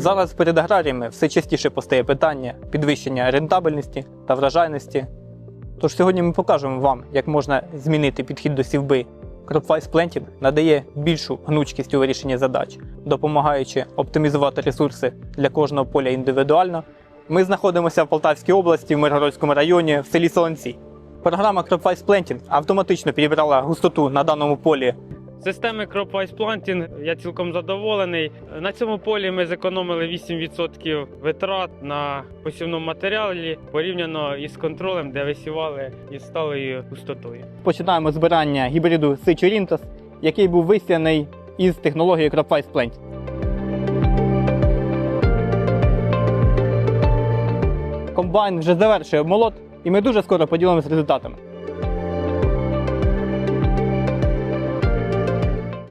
Зараз перед аграріями все частіше постає питання підвищення рентабельності та вражайності. Тож сьогодні ми покажемо вам, як можна змінити підхід до сівби. Cropwise Planting надає більшу гнучкість у вирішенні задач, допомагаючи оптимізувати ресурси для кожного поля індивідуально. Ми знаходимося в Полтавській області, в Миргородському районі, в селі Солонці. Програма Cropwise Planting автоматично підібрала густоту на даному полі Системи Cropwise Planting я цілком задоволений. На цьому полі ми зекономили 8% витрат на посівному матеріалі порівняно із контролем, де висівали із сталою густотою. починаємо збирання гібриду Сичурінтос, який був висіяний із технологією Cropwise Planting. Комбайн вже завершує обмолот, і ми дуже скоро поділимося результатами.